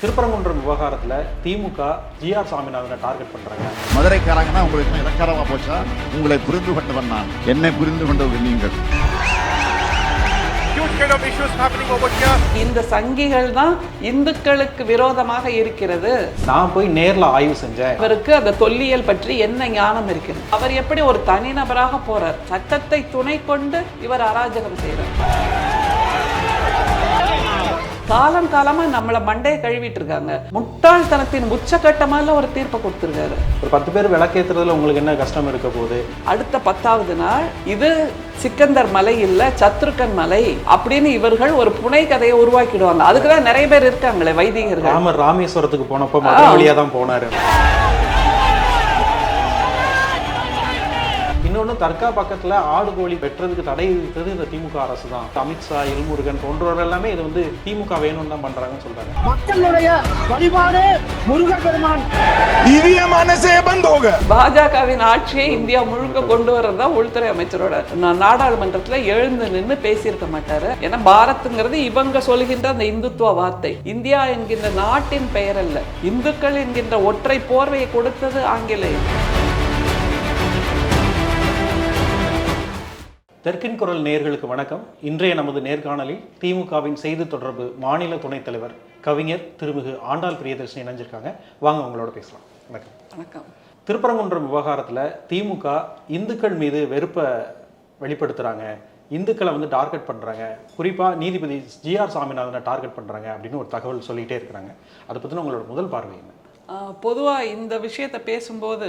திருப்பரங்குன்றம் விவகாரத்துல திமுக GR சாமிநாதனை target பண்றாங்க. மதுரைக்காரங்கன்னா உங்களுக்கு இலக்காரமா போச்சா? உங்களை புரிந்து கொண்டவன் நான். என்னை புரிந்து கொண்டவர்கள் நீங்கள். இந்த சங்கிகள் தான் இந்துக்களுக்கு விரோதமாக இருக்கிறது. நான் போய் நேர்ல ஆய்வு செஞ்சேன். அவருக்கு அந்த தொல்லியல் பற்றி என்ன ஞானம் இருக்கிறது அவர் எப்படி ஒரு தனிநபராக போறார்? சட்டத்தை துணை கொண்டு இவர் அராஜகம் செய்கிறார். காலம் காலமா நம்மள மண்டையை கழுவிட்டு இருக்காங்க. முட்டாள்தனத்தின் உச்சகட்டமால ஒரு தீர்ப்பை கொடுத்திருக்காரு. ஒரு பத்து பேர் விளக்கேத்துறதுல உங்களுக்கு என்ன கஷ்டம் இருக்க போகுது? அடுத்த பத்தாவது நாள் இது சிக்கந்தர் மலை இல்ல சத்ருக்கன் மலை அப்படின்னு இவர்கள் ஒரு புனை கதையை உருவாக்கிடுவாங்க. அதுக்கு தான் நிறைய பேர் இருக்காங்களே வைதிகர்கள். ராமர் ராமேஸ்வரத்துக்கு போனப்போ வழியா தான் போனாரு. இருந்தாலும் தர்கா பக்கத்தில் ஆடு கோழி வெட்டுறதுக்கு தடை விதித்தது இந்த திமுக அரசு தான் அமித்ஷா எல்முருகன் போன்றவர்கள் எல்லாமே இது வந்து திமுக வேணும்னு தான் பண்றாங்கன்னு சொல்றாங்க. மக்களுடைய வழிபாடு பாஜகவின் ஆட்சியை இந்தியா முழுக்க கொண்டு வரது தான் உள்துறை அமைச்சரோட நாடாளுமன்றத்துல எழுந்து நின்னு பேசியிருக்க மாட்டாரு. ஏன்னா பாரத்ங்கிறது இவங்க சொல்கின்ற அந்த இந்துத்துவ வார்த்தை. இந்தியா என்கின்ற நாட்டின் பெயர் அல்ல இந்துக்கள் என்கின்ற ஒற்றை போர்வையை கொடுத்தது ஆங்கிலேயம் தெற்கின் குரல் நேயர்களுக்கு வணக்கம். இன்றைய நமது நேர்காணலில் திமுகவின் செய்தி தொடர்பு மாநில துணைத் தலைவர் கவிஞர் திருமிகு ஆண்டாள் பிரியதர்ஷினி இணைஞ்சிருக்காங்க. வாங்க உங்களோட பேசலாம். வணக்கம். வணக்கம். திருப்பரங்குன்றம் விவகாரத்தில் திமுக இந்துக்கள் மீது வெறுப்பை வெளிப்படுத்துகிறாங்க இந்துக்களை வந்து டார்கெட் பண்ணுறாங்க குறிப்பாக நீதிபதி ஜிஆர் சாமிநாதனை டார்கெட் பண்ணுறாங்க அப்படின்னு ஒரு தகவல் சொல்லிகிட்டே இருக்கிறாங்க. அதை பற்றின உங்களோட முதல் பார்வை என்ன? பொதுவா இந்த விஷயத்தை பேசும்போது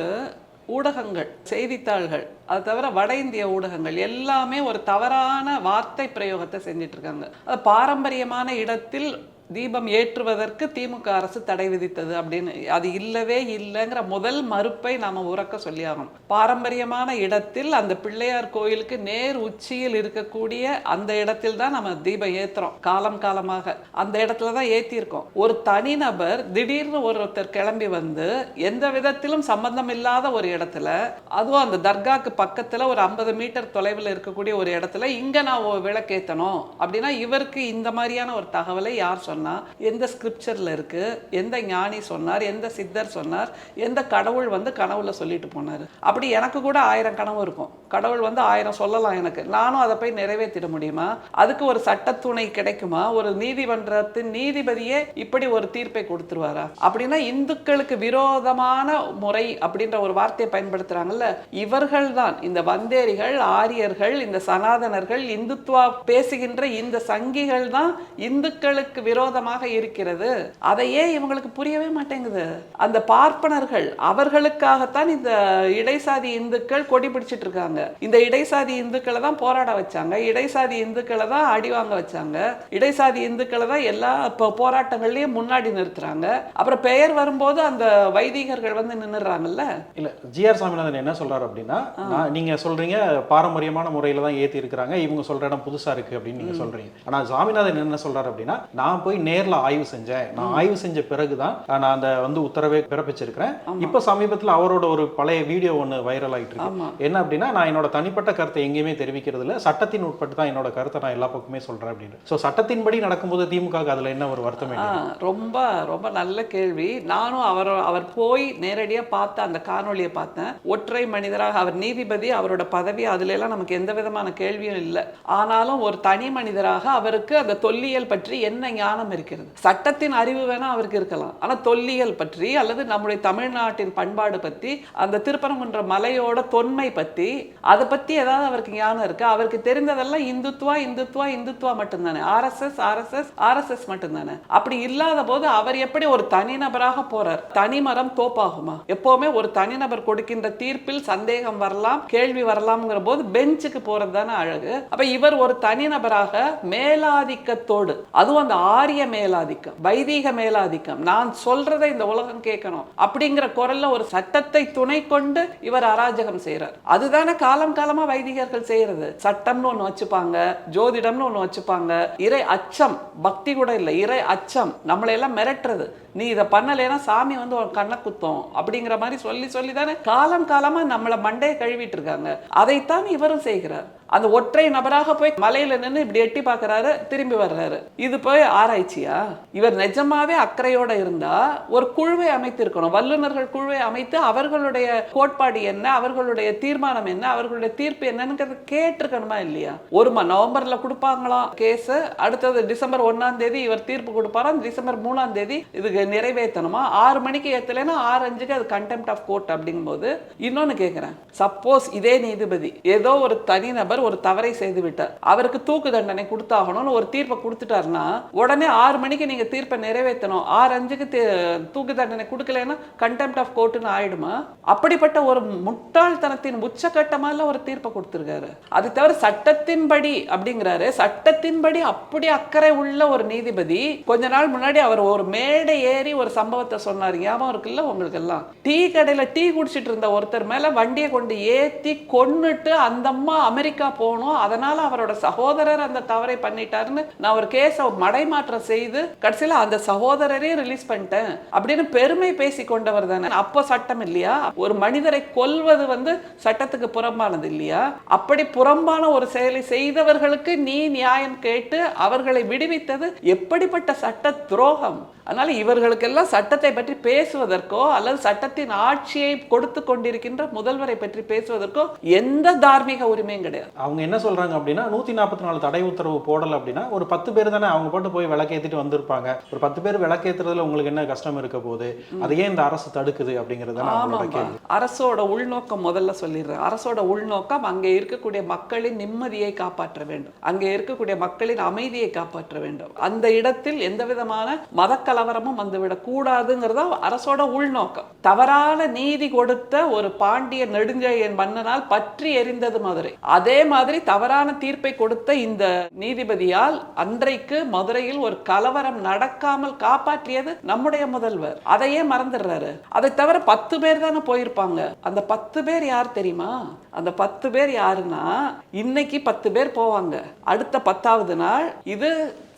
ஊடகங்கள் செய்தித்தாள்கள் அது தவிர வட இந்திய ஊடகங்கள் எல்லாமே ஒரு தவறான வார்த்தை பிரயோகத்தை செஞ்சிட்ருக்காங்க அது பாரம்பரியமான இடத்தில் தீபம் ஏற்றுவதற்கு திமுக அரசு தடை விதித்தது அப்படின்னு அது இல்லவே இல்லைங்கிற முதல் மறுப்பை நாம உறக்க சொல்லியாகணும். பாரம்பரியமான இடத்தில் அந்த பிள்ளையார் கோயிலுக்கு நேர் உச்சியில் இருக்கக்கூடிய அந்த இடத்தில் தான் நம்ம தீபம் ஏத்துறோம் காலம் காலமாக. அந்த இடத்துல தான் ஏத்தியிருக்கோம். ஒரு தனிநபர் திடீர்னு ஒருத்தர் கிளம்பி வந்து எந்த விதத்திலும் சம்பந்தம் இல்லாத ஒரு இடத்துல அதுவும் அந்த தர்காக்கு பக்கத்துல ஒரு ஐம்பது மீட்டர் தொலைவில் இருக்கக்கூடிய ஒரு இடத்துல இங்க நான் ஒரு அப்படின்னா இவருக்கு இந்த மாதிரியான ஒரு தகவலை யார் சொன்ன? எந்த ஸ்கிரிப்சரில் இருக்குது எந்த ஞானி சொன்னார் எந்த சித்தர் சொன்னார் எந்த கடவுள் வந்து கனவுல சொல்லிட்டு போனார். அப்படி எனக்கு கூட ஆயிரம் கனவு இருக்கும். கடவுள் வந்து ஆயிரம் சொல்லலாம் எனக்கு. நானும் அதை போய் நிறைவேற்றிட முடியுமா? அதுக்கு ஒரு சட்டத்துணை கிடைக்குமா? ஒரு நீதிமன்றத்தின் நீதிபதியே இப்படி ஒரு தீர்ப்பை கொடுத்துருவாரா? அப்படின்னா இந்துக்களுக்கு விரோதமான முறை அப்படின்ற ஒரு வார்த்தையை பயன்படுத்துறாங்கல்ல இவர்கள் தான். இந்த வந்தேரிகள் ஆரியர்கள் இந்த சனாதனர்கள் இந்துத்துவா பேசுகின்ற இந்த சங்கிகள் தான் இந்துக்களுக்கு விரோத விரோதமாக இருக்கிறது. அதையே இவங்களுக்கு புரியவே மாட்டேங்குது. அந்த பார்ப்பனர்கள் அவர்களுக்காகத்தான் இந்த இடைசாதி இந்துக்கள் கொடி பிடிச்சிட்டு இருக்காங்க. இந்த இடைசாதி இந்துக்களை தான் போராட வச்சாங்க. இடைசாதி இந்துக்களை தான் அடி வாங்க வச்சாங்க. இடைசாதி இந்துக்களை தான் எல்லா போராட்டங்கள்லயும் முன்னாடி நிறுத்துறாங்க. அப்புறம் பெயர் வரும்போது அந்த வைதிகர்கள் வந்து நின்னுறாங்கல்ல இல்லை ஜிஆர் சாமிநாதன் என்ன சொல்றாரு அப்படின்னா நீங்க சொல்றீங்க பாரம்பரியமான முறையில தான் ஏத்தி இருக்கிறாங்க இவங்க சொல்ற இடம் புதுசா இருக்கு அப்படின்னு நீங்க சொல்றீங்க. ஆனா சாமிநாதன் என்ன சொல்றாரு அப்படின்னா நான் போய் நேர்ல ஆய்வு செஞ்சேன். நான் ஆய்வு செஞ்ச பிறகுதான் நான் அந்த வந்து உத்தரவை பிறப்பிச்சிருக்கிறேன். இப்ப சமீபத்துல அவரோட ஒரு பழைய வீடியோ ஒன்னு வைரல் ஆயிட்டு ஆமா. இருக்கு என்ன அப்படின்னா நான் என்னோட தனிப்பட்ட கருத்தை எங்கேயுமே தெரிவிக்கிறது இல்ல சட்டத்தின் உட்பட்டு தான் என்னோட கருத்தை நான் எல்லா பக்கமே சொல்றேன் அப்படின்னு. சோ சட்டத்தின்படி நடக்கும்போது திமுக அதுல என்ன ஒரு வருத்தம் ரொம்ப ரொம்ப நல்ல கேள்வி. நானும் அவர் அவர் போய் நேரடியா பார்த்த அந்த காணொளியை பார்த்தேன். ஒற்றை மனிதராக அவர் நீதிபதி அவரோட பதவி அதுல எல்லாம் நமக்கு எந்த விதமான கேள்வியும் இல்லை. ஆனாலும் ஒரு தனி மனிதராக அவருக்கு அந்த தொல்லியல் பற்றி என்ன ஞானம் இருக்கிறது. சட்டத்தின் அறிவு வேணால் அவருக்கு இருக்கலாம். ஆனால் தொல்லியல் பற்றி அல்லது நம்முடைய தமிழ்நாட்டின் பண்பாடு பற்றி அந்த திருப்பரங்குன்ற மலையோட தொன்மை பற்றி அதை பற்றி ஏதாவது அவருக்கு ஞானம் இருக்குது அவருக்கு தெரிந்ததெல்லாம் இந்துத்துவா இந்துத்துவா இந்துத்துவா மட்டும்தானே. ஆர்எஸ்எஸ் ஆர்எஸ்எஸ் ஆர்எஸ்எஸ் மட்டும்தானே. அப்படி இல்லாத போது அவர் எப்படி ஒரு தனிநபராக போறார்? தனிமரம் தோப்பாகுமா? எப்போவுமே ஒரு தனிநபர் கொடுக்கின்ற தீர்ப்பில் சந்தேகம் வரலாம் கேள்வி வரலாம்ங்கிற போது பெஞ்சுக்கு போறது தானே அழகு. அப்ப இவர் ஒரு தனிநபராக மேலாதிக்கத்தோடு அதுவும் அந்த ஆரிய மேலாதிக்கம் வைதீக மேலாதிக்கம். நான் சொல்றதை இந்த உலகம் கேட்கணும் அப்படிங்கிற குரல்ல ஒரு சட்டத்தை துணை கொண்டு இவர் அராஜகம் செய்யறார் அதுதானே காலம் காலமா வைதிகர்கள் செய்யறது. சட்டம்னு ஒண்ணு வச்சுப்பாங்க ஜோதிடம்னு ஒண்ணு வச்சுப்பாங்க. இறை அச்சம் பக்தி கூட இல்லை. இறை அச்சம் நம்மளை எல்லாம் மிரட்டுறது. நீ இதை பண்ணலைன்னா சாமி வந்து உன் கண்ணை குத்தம் அப்படிங்கிற மாதிரி சொல்லி சொல்லி தானே காலம் காலமா நம்மளை மண்டையை கழுவிட்டு இருக்காங்க. அதைத்தான் இவரும் செய்கிறார். அந்த ஒற்றை நபராக போய் மலையில நின்று இப்படி எட்டி பார்க்கறாரு திரும்பி வர்றாரு. இது போய் ஆராய்ச்சியா? இவர் நிஜமாவே அக்கறையோட இருந்தா ஒரு குழுவை அமைத்திருக்கணும். வல்லுநர்கள் குழுவை அமைத்து அவர்களுடைய கோட்பாடு என்ன அவர்களுடைய தீர்மானம் என்ன அவர்களுடைய தீர்ப்பு என்னன்னு கேட்டிருக்கணுமா இல்லையா? ஒரு மா நவம்பர்ல கொடுப்பாங்களாம் கேஸ்? அடுத்தது டிசம்பர் ஒன்னாம் தேதி இவர் தீர்ப்பு கொடுப்பாராம் டிசம்பர் மூணாம் தேதி இதுக்கு நிறைவேற்றணுமா? ஆறு மணிக்கு ஏத்தலைன்னா ஆறு அஞ்சுக்கு அது கண்டெம்ட் ஆஃப் கோர்ட் அப்படிங்கும்போது இன்னொன்னு கேட்கிறேன் சப்போஸ் இதே நீதிபதி ஏதோ ஒரு தனிநபர் ஒரு தவறை செய்து விட்டார். அவருக்கு தூக்கு தண்டனை கொடுத்தாகணும்னு ஒரு தீர்ப்பை கொடுத்துட்டாருன்னா உடனே ஆறு மணிக்கு நீங்க தீர்ப்பை நிறைவேற்றணும். ஆறு அஞ்சுக்கு தூக்கு தண்டனை கொடுக்கலன்னா கண்டெம்ட் ஆஃப் கோர்ட்டுன்னு ஆயிடுமா? அப்படிப்பட்ட ஒரு முட்டாள்தனத்தின் உச்சகட்டமால ஒரு தீர்ப்பை கொடுத்திருக்காரு. அது தவிர சட்டத்தின்படி அப்படிங்கிறாரு. சட்டத்தின்படி அப்படி அக்கறை உள்ள ஒரு நீதிபதி கொஞ்ச நாள் முன்னாடி அவர் ஒரு மேடை ஏறி ஒரு சம்பவத்தை சொன்னார். ஞாபகம் இருக்குல்ல உங்களுக்கு எல்லாம் டீ கடையில் டீ குடிச்சிட்டு இருந்த ஒருத்தர் மேல வண்டியை கொண்டு ஏத்தி கொன்னுட்டு அந்த அம்மா அமெரிக்கா போகணும் அதனால அவரோட சகோதரர் அந்த தவறை பண்ணிட்டாருன்னு நான் ஒரு கேஸை மடைமாற்றம் செய்து கடைசியில அந்த சகோதரரே ரிலீஸ் பண்ணிட்டேன் அப்படின்னு பெருமை பேசி கொண்டவர் தானே. அப்போ சட்டம் இல்லையா? ஒரு மனிதரை கொல்வது வந்து சட்டத்துக்கு புறம்பானது இல்லையா? அப்படி புறம்பான ஒரு செயலை செய்தவர்களுக்கு நீ நியாயம் கேட்டு அவர்களை விடுவித்தது எப்படிப்பட்ட சட்ட துரோகம்? அதனால இவர்களுக்கெல்லாம் சட்டத்தை பற்றி பேசுவதற்கோ அல்லது சட்டத்தின் ஆட்சியை கொடுத்து கொண்டிருக்கின்ற முதல்வரை பற்றி பேசுவதற்கோ எந்த தார்மீக உரிமையும் கிடையாது. அவங்க என்ன சொல்றாங்க அப்படின்னா நூத்தி நாற்பத்தி நாலு தடை உத்தரவு போடல அப்படின்னா ஒரு பத்து பேர் தானே அவங்க போட்டு போய் விளக்கேத்திட்டு வந்திருப்பாங்க. ஒரு பத்து பேர் விளக்கேத்துறதுல உங்களுக்கு என்ன கஷ்டம் இருக்க போகுது? அதை ஏன் இந்த அரசு தடுக்குது அப்படிங்கிறது அரசோட உள்நோக்கம் முதல்ல சொல்லிடுறேன். அரசோட உள்நோக்கம் அங்கே இருக்கக்கூடிய மக்களின் நிம்மதியை காப்பாற்ற வேண்டும். அங்கே இருக்கக்கூடிய மக்களின் அமைதியை காப்பாற்ற வேண்டும். அந்த இடத்தில் எந்த விதமான மத கலவரமும் வந்துவிடக் கூடாதுங்கிறதா அரசோட உள்நோக்கம். தவறான நீதி கொடுத்த ஒரு பாண்டிய நெடுஞ்செழியன் மன்னனால் பற்றி எரிந்தது மதுரை. அதே மாதிரி தவறான தீர்ப்பை கொடுத்த இந்த நீதிபதியால் அன்றைக்கு மதுரையில் ஒரு கலவரம் நடக்காமல் காப்பாற்றியது நம்முடைய முதல்வர். அதையே மறந்துடுறாரு. அதை தவிர பத்து பேர் தானே போயிருப்பாங்க. அந்த பத்து பேர் யார் தெரியுமா? அந்த பத்து பேர் யாருன்னா இன்னைக்கு பத்து பேர் போவாங்க. அடுத்த பத்தாவது நாள் இது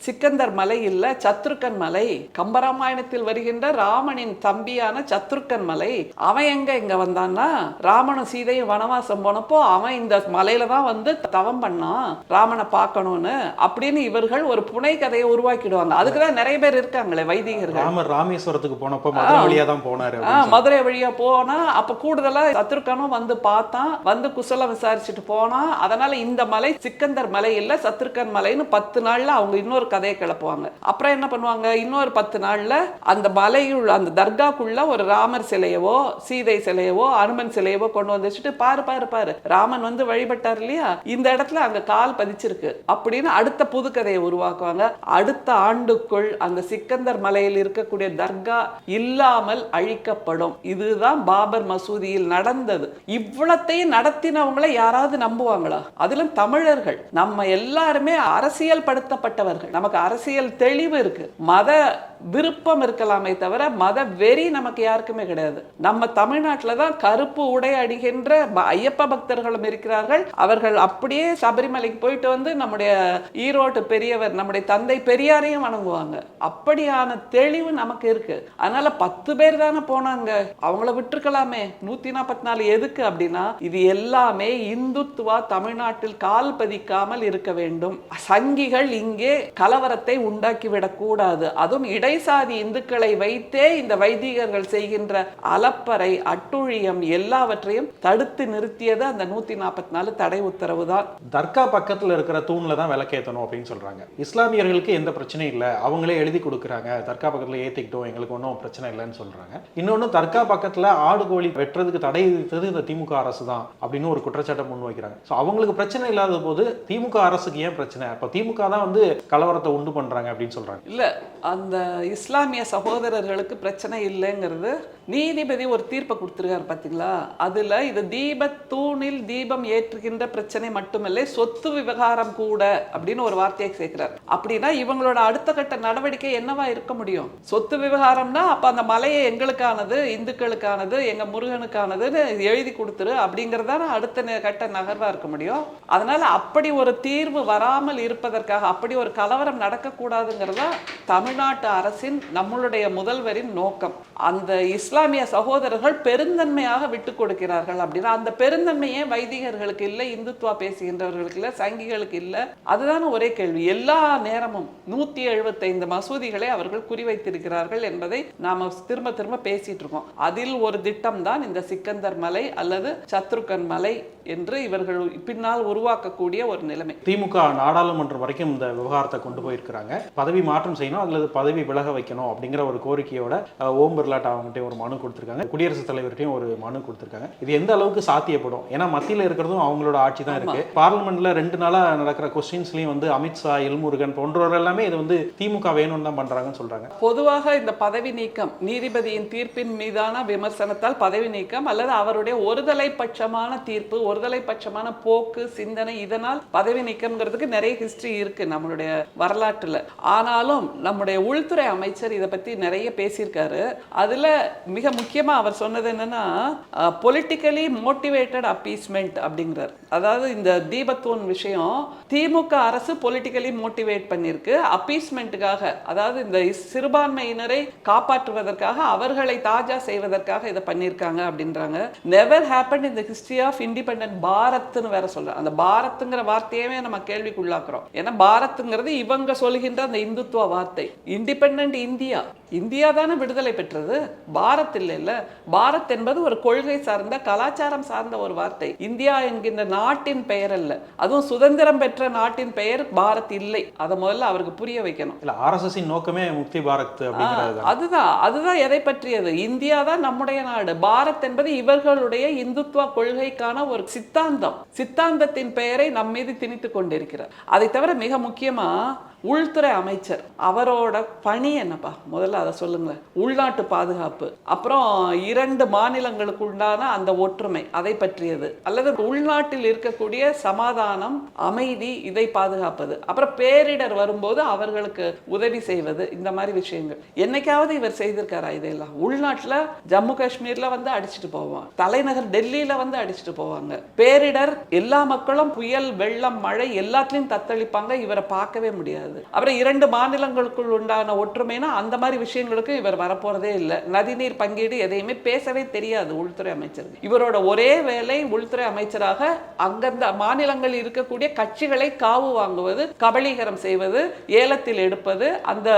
சிக்கந்தர் மலை இல்ல சத்ருக்கன் மலை. கம்பராமாயணத்தில் வருகின்ற ராமனின் தம்பியான சத்ருக்கன் மலை. அவன் எங்க இங்க வந்தான்னா ராமனும் சீதையும் வனவாசம் போனப்போ அவன் இந்த மலையில தான் வந்து தவம் பண்ணான் ராமனை பார்க்கணும்னு அப்படின்னு இவர்கள் ஒரு புனை கதையை உருவாக்கிடுவாங்க. அதுக்கு தான் நிறைய பேர் இருக்காங்களே வைதிகர்கள். ராமர் ராமேஸ்வரத்துக்கு போனப்போ மதுரை வழியா தான் போனாரு மதுரை வழியா போனா அப்ப கூடுதலா சத்ருக்கனும் வந்து பார்த்தான் வந்து குசலம் விசாரிச்சுட்டு போனான் அதனால இந்த மலை சிக்கந்தர் மலை இல்ல சத்ருக்கன் மலைன்னு பத்து நாள்ல அவங்க இன்னொரு கதையை கிளப்புவாங்க. அப்புறம் என்ன பண்ணுவாங்க? இன்னொரு பத்து நாள்ல அந்த மலையுள்ள அந்த தர்காக்குள்ள ஒரு ராமர் சிலையவோ சீதை சிலையவோ அனுமன் சிலையவோ கொண்டு வந்து வச்சுட்டு பாரு பாரு பாரு ராமன் வந்து வழிபட்டார் இல்லையா? இந்த இடத்துல அங்க கால் பதிச்சிருக்கு அப்படின்னு அடுத்த புதுக்கதையை உருவாக்குவாங்க. அடுத்த ஆண்டுக்குள் அந்த சிக்கந்தர் மலையில் இருக்கக்கூடிய தர்கா இல்லாமல் அழிக்கப்படும். இதுதான் பாபர் மசூதியில் நடந்தது. இவ்வளத்தையும் நடத்தினவங்களை யாராவது நம்புவாங்களா? அதிலும் தமிழர்கள். நம்ம எல்லாருமே அரசியல் படுத்தப்பட்டவர்கள் நமக்கு அரசியல் தெளிவு இருக்கு. மத விருப்பம் இருக்கலாமே தவிர மத வெறி நமக்கு யாருக்குமே கிடையாது. நம்ம தமிழ்நாட்டில் தான் கருப்பு உடை அடிகின்ற ஐயப்ப பக்தர்களும் இருக்கிறார்கள். அவர்கள் அப்படியே சபரிமலைக்கு போயிட்டு வந்து நம்முடைய ஈரோட்டு பெரியவர் நம்முடைய தந்தை பெரியாரையும் வணங்குவாங்க. அப்படியான தெளிவு நமக்கு இருக்கு. அதனால பத்து பேர் தானே போனாங்க. அவங்கள விட்டுருக்கலாமே. நூத்தி நாற்பத்தி நாலு எதுக்கு அப்படின்னா இது எல்லாமே இந்துத்துவா தமிழ்நாட்டில் கால் பதிக்காமல் இருக்க வேண்டும். சங்கிகள் இங்கே கலவரத்தை உண்டாக்கி விடக்கூடாது அதுவும் இடைசாதி இந்துக்களை வைத்தே இந்த வைதிகர்கள் செய்கின்ற அலப்பறை அட்டுழியம் எல்லாவற்றையும் தடுத்து நிறுத்தியது அந்த நூத்தி நாற்பத்தி நாலு தடை உத்தரவு. தான். தர்கா பக்கத்துல இருக்கிற தூண்ல தான் விளக்கேத்தணும் அப்படின்னு சொல்றாங்க. இஸ்லாமியர்களுக்கு எந்த பிரச்சனையும் இல்லை. அவங்களே எழுதி கொடுக்குறாங்க. தர்கா பக்கத்துல ஏத்திக்கிட்டோம் எங்களுக்கு ஒன்றும் பிரச்சனை இல்லைன்னு சொல்றாங்க. இன்னொன்னு தர்கா பக்கத்துல ஆடு கோழி வெட்டுறதுக்கு தடை விதித்தது இந்த திமுக அரசு தான் அப்படின்னு ஒரு குற்றச்சாட்டை முன் வைக்கிறாங்க. ஸோ அவங்களுக்கு பிரச்சனை இல்லாத போது திமுக அரசுக்கு ஏன் பிரச்சனை? அப்போ திமுக தான் வந்து கலவரத்தை உண்டு பண்றாங்க அப்படின்னு சொல்றாங்க. இல்ல அந்த இஸ்லாமிய சகோதரர்களுக்கு பிரச்சனை இல்லைங்கிறது. நீதிபதி ஒரு தீர்ப்பை கொடுத்துருக்காரு பார்த்தீங்களா அதில் இது தீப தூணில் தீபம் ஏற்றுகின்ற பிரச்சனை மட்டுமில்லை சொத்து விவகாரம் கூட அப்படின்னு ஒரு வார்த்தையை சேர்க்கிறார். அப்படின்னா இவங்களோட அடுத்த கட்ட நடவடிக்கை என்னவா இருக்க முடியும்? சொத்து விவகாரம்னா அப்போ அந்த மலையை எங்களுக்கானது இந்துக்களுக்கானது எங்க முருகனுக்கானதுன்னு எழுதி கொடுத்துரு அப்படிங்கிறதான அடுத்த கட்ட நகர்வா இருக்க முடியும். அதனால அப்படி ஒரு தீர்வு வராமல் இருப்பதற்காக அப்படி ஒரு கலவரம் நடக்கக்கூடாதுங்கிறதா தமிழ் தமிழ்நாட்டு அரசின் நம்மளுடைய முதல்வரின் நோக்கம். அந்த இஸ்லாமிய சகோதரர்கள் பெருந்தன்மையாக விட்டு கொடுக்கிறார்கள் அப்படின்னா அந்த பெருந்தன்மையே வைதிகர்களுக்கு இல்லை இந்துத்துவா பேசுகின்றவர்களுக்கு இல்லை சங்கிகளுக்கு இல்லை. அதுதான் ஒரே கேள்வி. எல்லா நேரமும் நூத்தி எழுபத்தைந்து மசூதிகளை அவர்கள் குறிவைத்திருக்கிறார்கள் என்பதை நாம திரும்ப திரும்ப பேசிட்டு இருக்கோம். அதில் ஒரு திட்டம் தான் இந்த சிக்கந்தர் மலை அல்லது சத்ருக்கன் மலை என்று இவர்கள் பின்னால் உருவாக்கக்கூடிய ஒரு நிலைமை. திமுக நாடாளுமன்றம் வரைக்கும் இந்த விவகாரத்தை கொண்டு போயிருக்கிறாங்க. பதவி மாற்றம் செய்யணும். அதுல அல்லது பதவி விலக வைக்கணும் அப்படிங்கிற ஒரு கோரிக்கையோட ஓம் பிர்லாட் அவங்ககிட்ட ஒரு மனு கொடுத்துருக்காங்க. குடியரசுத் தலைவர்கிட்டயும் ஒரு மனு கொடுத்துருக்காங்க. இது எந்த அளவுக்கு சாத்தியப்படும்? ஏன்னா மத்தியில் இருக்கிறதும் அவங்களோட ஆட்சி தான் இருக்கு. பார்லிமெண்ட்ல ரெண்டு நாளா நடக்கிற கொஸ்டின்ஸ்லயும் வந்து அமித்ஷா எல்முருகன் போன்றவர் எல்லாமே இது வந்து திமுக வேணும்னு தான் பண்றாங்கன்னு சொல்றாங்க. பொதுவாக இந்த பதவி நீக்கம் நீதிபதியின் தீர்ப்பின் மீதான விமர்சனத்தால் பதவி நீக்கம் அல்லது அவருடைய ஒருதலை பட்சமான தீர்ப்பு ஒருதலை பட்சமான போக்கு சிந்தனை இதனால் பதவி நீக்கம்ங்கிறதுக்கு நிறைய ஹிஸ்டரி இருக்கு நம்மளுடைய வரலாற்றுல. ஆனாலும் நம்முடைய உள்துறை அமைச்சர் இதை பத்தி நிறைய பேசியிருக்காரு. அதுல மிக முக்கியமா அவர் சொன்னது என்னன்னா பொலிட்டிக்கலி மோட்டிவேட்டட் அப்பீஸ்மெண்ட் அப்படிங்கிறார். அதாவது இந்த தீபத்தூன் விஷயம் திமுக அரசு பொலிட்டிக்கலி மோட்டிவேட் பண்ணியிருக்கு. அப்பீஸ்மெண்ட்டுக்காக அதாவது இந்த சிறுபான்மையினரை காப்பாற்றுவதற்காக அவர்களை தாஜா செய்வதற்காக இதை பண்ணியிருக்காங்க அப்படின்றாங்க. நெவர் ஹேப்பன் இந்த ஹிஸ்டரி ஆஃப் இண்டிபெண்டன்ட் பாரத்னு வேற சொல்றேன் அந்த பாரத்துங்கிற வார்த்தையவே நம்ம கேள்விக்குள்ளாக்குறோம். ஏன்னா பாரத்துங்கிறது இவங்க சொல்கின்ற அந்த இந்துத்துவ வார்த்தை. இண்டிபெண்டன்ட் இந்தியா இந்தியா தானே விடுதலை பெற்றது. பாரத் இல்லை இல்ல. பாரத் என்பது ஒரு கொள்கை சார்ந்த கலாச்சாரம் சார்ந்த ஒரு வார்த்தை. இந்தியா என்கின்ற நாட்டின் பெயர் அல்ல. அதுவும் சுதந்திரம் பெற்ற நாட்டின் பெயர் பாரத் இல்லை. அதை முதல்ல அவருக்கு புரிய வைக்கணும். இல்ல நோக்கமே முக்தி பாரத். அதுதான். அதுதான் எதை பற்றியது? இந்தியா தான் நம்முடைய நாடு. பாரத் என்பது இவர்களுடைய இந்துத்துவ கொள்கைக்கான ஒரு சித்தாந்தம். சித்தாந்தத்தின் பெயரை நம் மீது திணித்து கொண்டிருக்கிறார். அதை தவிர மிக முக்கியமா உள்துறை அமைச்சர். அவரோட பணி என்னப்பா? முதல்ல அதை சொல்லுங்களேன். உள்நாட்டு பாதுகாப்பு. அப்புறம் இரண்டு மாநிலங்களுக்கு உண்டான அந்த ஒற்றுமை அதை பற்றியது. அல்லது உள்நாட்டில் இருக்கக்கூடிய சமாதானம் அமைதி இதை பாதுகாப்பது. அப்புறம் பேரிடர் வரும்போது அவர்களுக்கு உதவி செய்வது இந்த மாதிரி விஷயங்கள். என்னைக்காவது இவர் செய்திருக்காரா இதெல்லாம் உள்நாட்டுல ஜம்மு காஷ்மீர்ல வந்து அடிச்சுட்டு போவான் தலைநகர் டெல்லியில வந்து அடிச்சுட்டு போவாங்க. பேரிடர் எல்லா மக்களும் புயல் வெள்ளம் மழை எல்லாத்துலயும் தத்தளிப்பாங்க. இவரை பார்க்கவே முடியாது. அப்புறம் இரண்டு மாநிலங்களுக்குள் உண்டான ஒற்றுமைனா அந்த மாதிரி விஷயங்களுக்கு இவர் வரப்போறதே இல்லை. நதிநீர் பங்கீடு எதையுமே பேசவே தெரியாது உள்துறை அமைச்சர் இவரோட ஒரே வேலை உள்துறை அமைச்சராக அந்தந்த மாநிலங்களில் இருக்கக்கூடிய கட்சிகளை காவு வாங்குவது கபலீகரம் செய்வது ஏலத்தில் எடுப்பது அந்த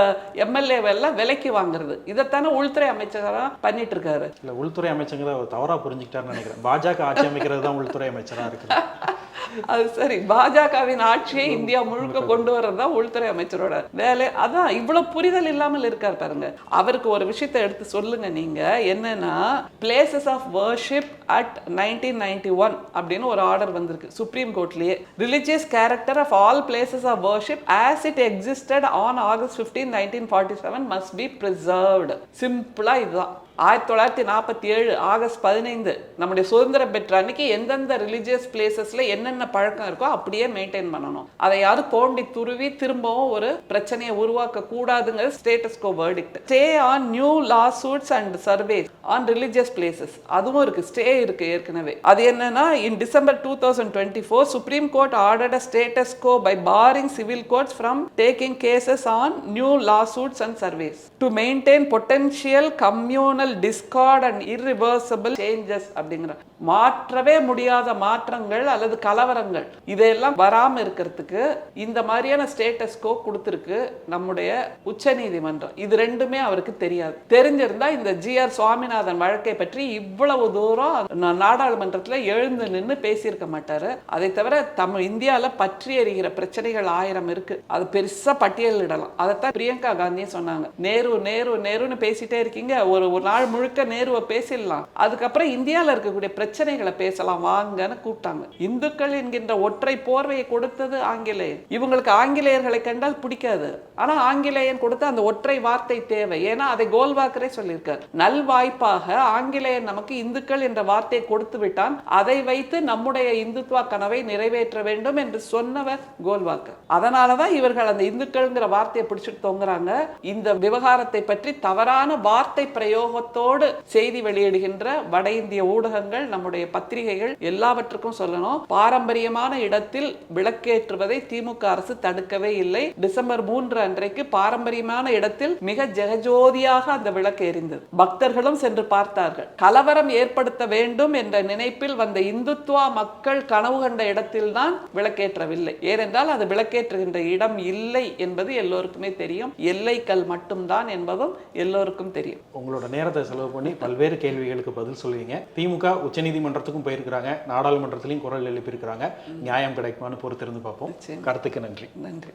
எம்எல்ஏவெல்லாம் விலைக்கு வாங்குறது. இதைத்தானே உள்துறை அமைச்சராக பண்ணிட்டு இருக்காரு இல்ல உள்துறை அமைச்சங்கிற அவர் தவறா புரிஞ்சுக்கிட்டாருன்னு நினைக்கிறேன். பாஜக ஆட்சி அமைக்கிறது தான் உள்துறை அமைச்சரா இருக்கு அது சரி. பாஜகவின் ஆட்சியை இந்தியா முழுக்க கொண்டு வர்றது தான் உள்துறை அமைச்சரோட வேலை. அதான் இவ்வளவு புரிதல் இல்லாமல் இருக்கார் பாருங்க. அவருக்கு ஒரு விஷயத்தை எடுத்து சொல்லுங்க நீங்க. என்னன்னா places of worship at nineteen ninety one அப்படின்னு ஒரு ஆர்டர் வந்திருக்கு. Supreme கோர்ட்லயே religious character of all places of worship as it existed on August fifteen nineteen forty seven must be preserved சிம்பிளா இதுதான். ஆயிரத்தி தொள்ளாயிரத்தி நாற்பத்தி ஏழு ஆகஸ்ட் பதினைந்து நம்முடைய சுதந்திரம் பெற்ற அன்னைக்கு எந்தெந்த ரிலிஜியஸ் பிளேசஸ்ல என்னென்ன பழக்கம் இருக்கோ அப்படியே மெயின்டைன் பண்ணணும். அதை யாரும் தோண்டி துருவி திரும்பவும் ஒரு பிரச்சனையை உருவாக்க கூடாதுங்கிறது status quo verdict stay on new lawsuits and surveys on religious places அதுவும் இருக்கு ஸ்டே இருக்கு ஏற்கனவே. அது என்னன்னா in December two thousand twenty four Supreme Court ordered status quo by barring civil courts from taking cases on new lawsuits and surveys to maintain potential communal discord and irreversible changes அப்படிங்கிற மாற்றவே முடியாத மாற்றங்கள் அல்லது கலவரங்கள். இதையெல்லாம் வராம இருக்கிறதுக்கு இந்த மாதிரியான ஸ்டேட்டஸ்கோ கொடுத்துருக்கு நம்முடைய உச்ச நீதிமன்றம் இது ரெண்டுமே அவருக்கு தெரியாது. தெரிஞ்சிருந்தா இந்த ஜி ஆர் சுவாமிநாதன் வழக்கை பற்றி இவ்வளவு தூரம் நாடாளுமன்றத்தில் எழுந்து நின்று பேசியிருக்க மாட்டாரு. அதை தவிர தமிழ் இந்தியாவில் பற்றி எறிகிற பிரச்சனைகள் ஆயிரம் இருக்கு. அது பெருசா பட்டியலிடலாம். அதைத்தான் பிரியங்கா காந்தியும் சொன்னாங்க. நேரு நேரு நேருன்னு பேசிட்டே இருக்கீங்க. ஒரு ஒரு நாள் முழுக்க நேருவை பேசிடலாம். அதுக்கப்புறம் இந்தியால இருக்கக்கூடிய பிரச்சனைகளை பேசலாம். வாங்கன்னு கூப்பிட்டாங்க. இந்துக்கள் என்கின்ற ஒற்றை போர்வையை கொடுத்தது ஆங்கிலேயர். இவங்களுக்கு ஆங்கிலேயர்களை கண்டால் பிடிக்காது. ஆனா ஆங்கிலேயன் கொடுத்த அந்த ஒற்றை வார்த்தை தேவை. ஏன்னா அதை கோல்வாக்கரே சொல்லியிருக்கார். நல்வாய்ப்பாக ஆங்கிலேயன் நமக்கு இந்துக்கள் என்ற வார்த்தையை கொடுத்து விட்டான். அதை வைத்து நம்முடைய இந்துத்துவ கனவை நிறைவேற்ற வேண்டும் என்று சொன்னவர் கோல்வாக்கர். அதனாலதான் இவர்கள் அந்த இந்துக்கள்ங்கிற வார்த்தையை பிடிச்சிட்டு தொங்குறாங்க. இந்த விவகாரத்தை பற்றி தவறான வார்த்தை பிரயோகம் அனுபவத்தோடு செய்தி வெளியிடுகின்ற வட இந்திய ஊடகங்கள் நம்முடைய பத்திரிகைகள் எல்லாவற்றுக்கும் சொல்லணும். பாரம்பரியமான இடத்தில் விளக்கேற்றுவதை திமுக அரசு தடுக்கவே இல்லை. டிசம்பர் மூன்று அன்றைக்கு பாரம்பரியமான இடத்தில் மிக ஜெகஜோதியாக அந்த விளக்கு எரிந்தது. பக்தர்களும் சென்று பார்த்தார்கள். கலவரம் ஏற்படுத்த வேண்டும் என்ற நினைப்பில் வந்த இந்துத்துவா மக்கள் கனவு கண்ட இடத்தில்தான் விளக்கேற்றவில்லை. ஏனென்றால் அது விளக்கேற்றுகின்ற இடம் இல்லை என்பது எல்லோருக்குமே தெரியும். எல்லைக்கல் மட்டும்தான் என்பதும் எல்லோருக்கும் தெரியும். உங்களோட நேரத்தை செலவு பண்ணி பல்வேறு கேள்விகளுக்கு பதில் சொல்லுவீங்க. திமுக உச்சநீதிமன்றத்துக்கும் போயிருக்கிறாங்க. நாடாளுமன்றத்திலையும் குரல் எழுப்பியிருக்கிறாங்க. நியாயம் கிடைக்குமான்னு பொறுத்திருந்து பார்ப்போம். கருத்துக்கு நன்றி. நன்றி.